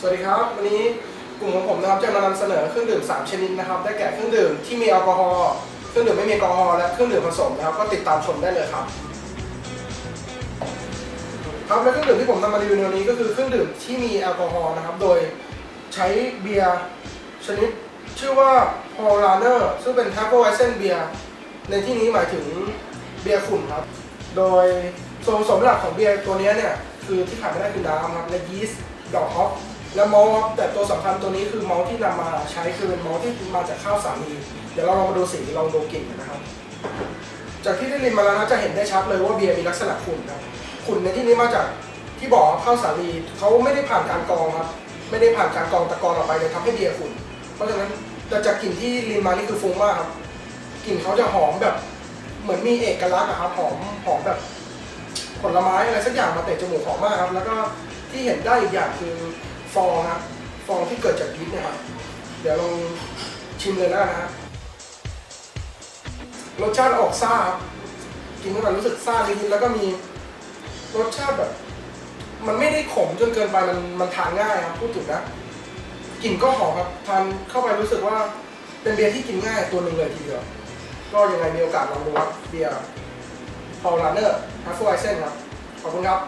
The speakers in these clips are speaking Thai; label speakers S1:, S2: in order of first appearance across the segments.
S1: สวัสดีครับ วันนี้กลุ่มของผมนะครับจะมานำเสนอเครื่องดื่ม 3 ชนิดนะครับ ได้แก่เครื่องดื่มที่มีแอลกอฮอล์ เครื่องดื่มไม่มีแอลกอฮอล์ และเครื่องดื่มผสมนะครับ ก็ติดตามชมได้เลยครับ ครับและเครื่องดื่มที่ผมนำมารีวิวในวันนี้ก็คือเครื่องดื่มที่มีแอลกอฮอล์นะครับ โดยใช้เบียร์ชนิดชื่อว่า p o l a n e r ซึ่งเป็น t a p e r w e i s e n เบียร์ในที่นี้หมายถึงเบียร์ขุ่นครับ โดยส่วนผสมหลักของเบียร์ตัวนี้เนี่ยคือที่ขาดไม่ได้คือน้ำครับและยีสต์ดอกฮอป และมอลต์ครับแต่ตัวสำคัญตัวนี้คือมอลต์ที่นำมาใช้คือเป็นมอลต์ที่มาจากข้าวสาลีเดี๋ยวเราลองมาดูสีลองดูกลิ่นนะครับ จากที่ได้ลินมาแล้วนะจะเห็นได้ชัดเลยว่าเบียร์มีลักษณะขุ่นครับขุ่นในที่นี้มาจากที่บอกข้าวสาลีเขาไม่ได้ผ่านการกรองครับไม่ได้ผ่านการกรองตะกอนออกไปเลยทำให้เบียร์ขุ่น เพราะฉะนั้นแต่จากกลิ่นที่ลินมานี่คือฟุ้งมากครับกลิ่นเขาจะหอมแบบเหมือนมีเอกลักษณ์อะครับหอมหอมแบบผลไม้อะไรสักอย่างมาเตะจมูกหอมมากครับแล้วก็ที่เห็นได้อีกอย่างคือ ฟองครับฟองที่เกิดจากยีสต์นี่ยครับเดี๋ยวลองชิมเลยแล้วกันะฮะรสชาติออกซ่าครับกินเข้าไปรู้สึกซ่านิดๆแล้วก็มีรสชาติแบบ มันไม่ได้ขมจนเกินไปมันมันทานง่ายครับพูดถึงนะกลิ่นก็หอมครับทานเข้าไปรู้สึกว่าเป็นเบียร์ที่กินง่ายตัวหนึ่งเลยทีเดียวก็ยังไงมีโอกาสลองดูครับเบียร์พอลาเนอร์ฮัฟเฟอร์ไอเซนครับ ขอบคุณครับ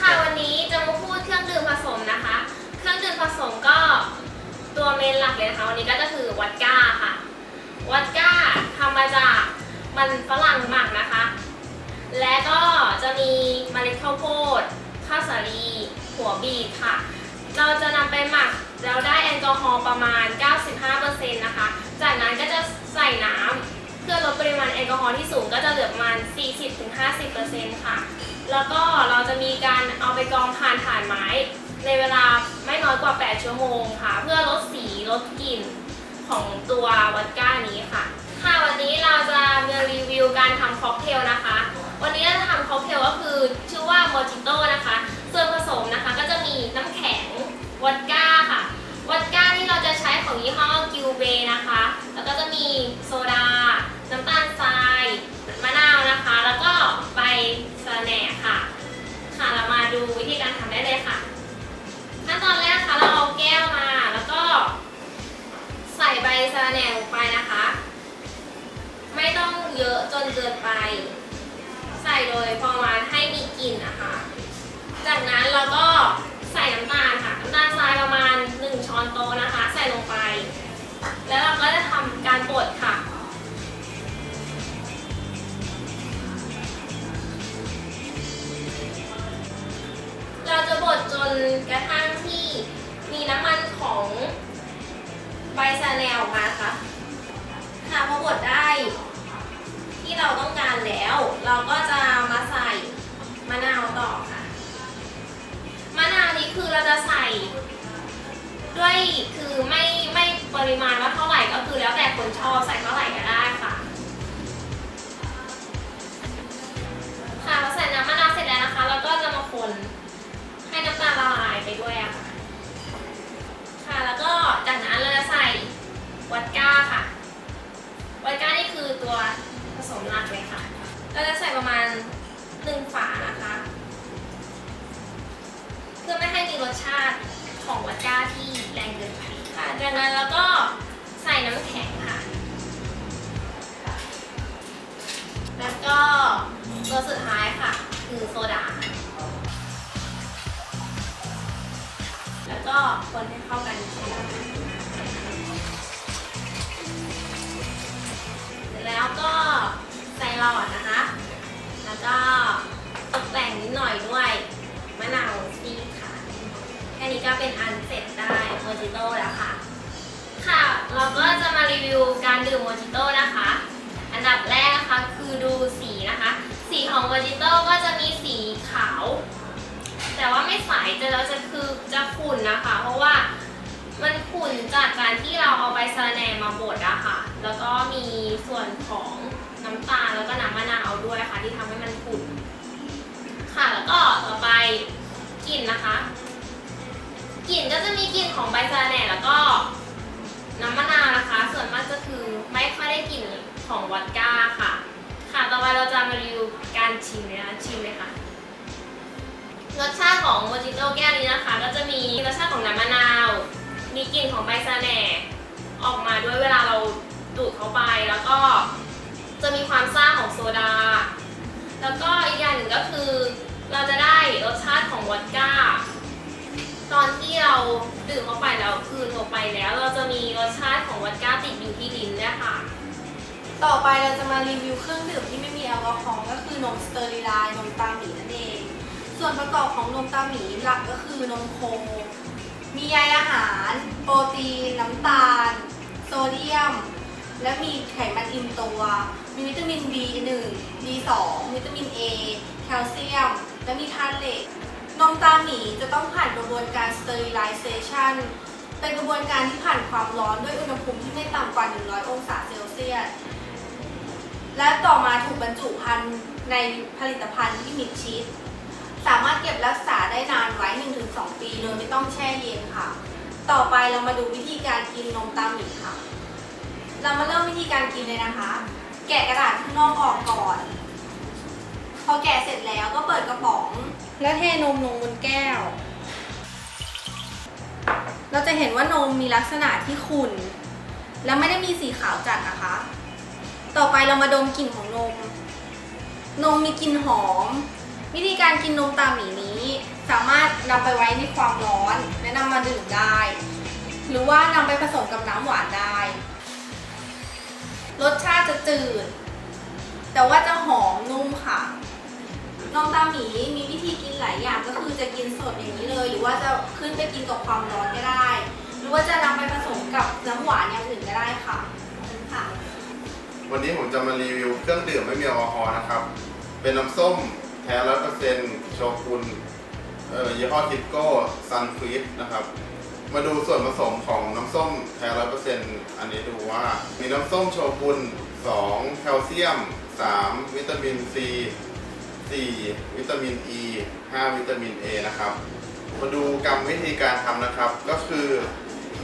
S2: ค่ะวันนี้จะมาพูดเครื่องดื่มผสมนะคะ เครื่องดื่มผสมก็ตัวเมนหลักเลยนะคะ วันนี้ก็จะคือวัดก้าค่ะ วัดก้าทำมาจากมันฝรั่งหมักนะคะ และก็จะมีเมล็ดข้าวโพดข้าวสาลีหัวบีทค่ะ เราจะนำไปหมักแล้วได้แอลกอฮอล์ประมาณ 95%นะคะ จากนั้นก็จะใส่น้ำเพื่อลดปริมาณแอลกอฮอล์ที่สูงก็จะเหลือประมาณ40-50%ค่ะ แล้วก็เราจะมีการเอาไปกรองผ่านถ่านไม้ ในเวลาไม่น้อยกว่า 8 ชั่วโมงค่ะ เพื่อลดสีลดกลิ่นของตัววัดก้านี้ค่ะ ค่ะวันนี้เราจะมารีวิวการทำค็อกเทลนะคะ วันนี้เราจะทำค็อกเทลก็คือชื่อว่าโมจิโต้นะคะ ส่วนผสมนะคะก็จะมีน้ำแข็งวัดก้าค่ะ วัดก้าที่เราจะใช้ของยี่ห้อกิวเบ ส่สะระแหน่ลงไปนะคะ ไม่ต้องเยอะจนเกินไป ใส่โดยประมาณให้มีกลิ่นนะคะ จากนั้นเราก็ใส่น้ำตาลค่ะน้ำตาลทรายประมาณ 1 ช้อนโต๊ะนะคะ ใส่ลงไป แล้วเราก็จะทำการบดค่ะเราจะบดจนกระทั่ง ใบสะระแนลออกมาค่ะค่ะพอบดได้ ที่เราต้องการแล้ว เราก็จะมาใส่มะนาวต่อค่ะมะนาวนี้คือเราจะใส่ ด้วยคือไม่ไม่ปริมาณว่าเท่าไหร่ก็คือแล้วแต่คนชอบใส่เท่าไหร่ก็ได้ จากนั้นเราก็ใส่น้ำแข็งค่ะ แล้วก็ตัวสุดท้ายค่ะคือโซดา แล้วก็คนให้เข้ากันเสร็จแล้วก็ใส่หลอดนะคะ รีวิวการดื่มโมจิโต้นะคะ อันดับแรกนะคะคือดูสีนะคะ สีของโมจิโต้ก็จะมีสีขาว แต่ว่าไม่ใสแต่เราจะคือจะขุ่นนะคะ เพราะว่ามันขุ่นจากการที่เราเอาใบสะแนมาบดอะค่ะ แล้วก็มีส่วนของน้ำตาลแล้วก็น้ำมะนาวด้วยค่ะ ที่ทำให้มันขุ่นค่ะแล้วก็ต่อไปกลิ่นนะคะกลิ่นก็จะมีกลิ่นของใบสะแนแล้วก็ น้ำมะนาวนะคะ ส่วนมากจะคือไม่ค่อยได้กลิ่นของวอดก้าค่ะ ค่ะต่อไปเราจะมารีวิวการชิมเลยนะชิมเลยค่ะ รสชาติของโมจิโต้แก้วนี้นะคะ ก็จะมีรสชาติของน้ำมะนาว มีกลิ่นของใบสะแหน่ออกมาด้วยเวลาเราดูดเข้าไปแล้วก็จะมีความซ่าของโซดา แล้วก็อีกอย่างหนึ่งก็คือ เราจะได้รสชาติของ ดื่มเข้าไปแล้วคืนเข้าไปแล้ว เราจะมีรสชาติของวอดก้าติดอยู่ที่ลิ้นเนี่ยค่ะ
S3: ต่อไปเราจะมารีวิวเครื่องดื่มที่ไม่มีแอลกอฮอล์ก็คือนมสเตอริไลน์นมตาหมีนั่นเอง ส่วนประกอบของนมตาหมีหลักก็คือนมโค มีใยอาหาร โปรตีน น้ำตาล โซเดียม และมีไขมันอิ่มตัว มีวิตามิน B1 B2 วิตามิน A แคลเซียม และมีธาตุเหล็ก นมตาหมีจะต้องผ่านกระบ sterilization เป็นกระบวนการที่ผ่านความร้อนด้วยอุณหภูมิที่ไม่ต่ำกว่า 100 องศาเซลเซียส และต่อมาถูกบรรจุภัณฑ์ในผลิตภัณฑ์ที่มิดชิด สามารถเก็บรักษาได้นานไว้ 1-2 ปีโดยไม่ต้องแช่เย็นค่ะ ต่อไปเรามาดูวิธีการกินนมตาหมีค่ะ เรามาเริ่มวิธีการกินเลยนะคะ แกะกระดาษข้างนอกออกก่อน พอแกะเสร็จแล้วก็เปิดกระป๋อง แล้วเทนมลงบนแก้ว เราจะเห็นว่านมมีลักษณะที่ขุ่นและไม่ได้มีสีขาวจัดนะคะ ต่อไปเรามาดมกลิ่นของนม นมมีกลิ่นหอม วิธีการกินนมตาหมีนี้ สามารถนำไปไว้ในความร้อนและนำมาดื่มได้ หรือว่านำไปผสมกับน้ำหวานได้ รสชาติจะจืด แต่ว่าจะหอมนุ่มค่ะ นมตาหมีมีวิธีกินหลายอย่างก็คือจะกินสดอย่างนี้เลย หรือว่าจะขึ้นไปกินกับความร้อนก็ได้ หรือว่าจะนำไปผสมกับน้ำหวานอย่างอื่นก็ได้ค่ะค่ะ
S4: วันนี้ผมจะมารีวิวเครื่องดื่มไม่มีแอลกอฮอล์นะครับ เป็นน้ำส้มแท้ร้อยเปอร์เซ็นต์โชกุนเอ่อยี่ห้อทิปโก้ซันควิดนะครับ มาดูส่วนผสมของน้ำส้มแท้ร้อยเปอร์เซ็นต์อันนี้ดูว่า มีน้ำส้มโชกุน2แคลเซียม 3 วิตามินซี 4 วิตามินอ e, ี5วิตามิน A นะครับ มาดูกรรมวิธีการทำนะครับ ก็คือ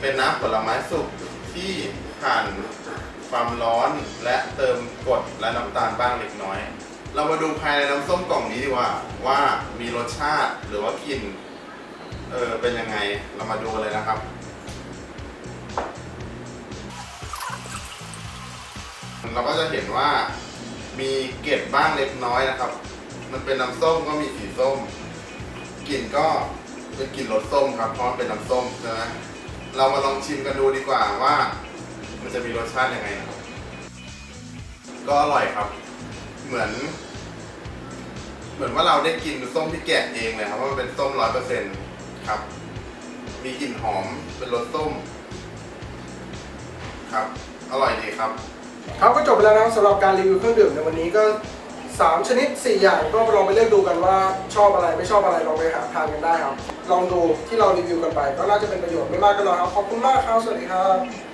S4: เป็นน้ำผลไม้สุกที่ผ่านความร้อนและเติมกรดและน้ำตาลบ้างเล็กน้อย เรามาดูภายในน้ำส้มกล่องนี้ดีกว่าว่ามีรสชาติหรือว่ากลิ่นเออเป็นยังไงเรามาดูเลยนะครับเราก็จะเห็นว่ามีเกล็ดบ้างเล็กน้อยนะครับ มันเป็นน้ำส้มก็มีสีส้มกลิ่นก็เป็นกลิ่นรสส้มครับเพราะมันเป็นน้ำส้มใช่ไหมเรามาลองชิมกันดูดีกว่าว่า มันจะมีรสชาติยังไงนะครับก็อร่อยครับ เหมือน เหมือนว่าเราได้กินส้มที่แกะเองเลยครับเพราะมันเป็นส้มร้อยเปอร์เซ็นต์ครับ มีกลิ่นหอมเป็นรสส้ม ครับ อร่อยดีครับ
S1: ครับก็จบไปแล้วนะครับสำหรับการรีวิวเครื่องดื่มในวันนี้ก็ 3 ชนิด 4 อย่างก็ลองไปเลือกดูกันว่าชอบอะไรไม่ชอบอะไรลองไปหาทานกันได้ครับ ลองดูที่เรารีวิวกันไป ก็น่าจะเป็นประโยชน์ไม่มากก็น้อยครับขอบคุณมากครับสวัสดีครับ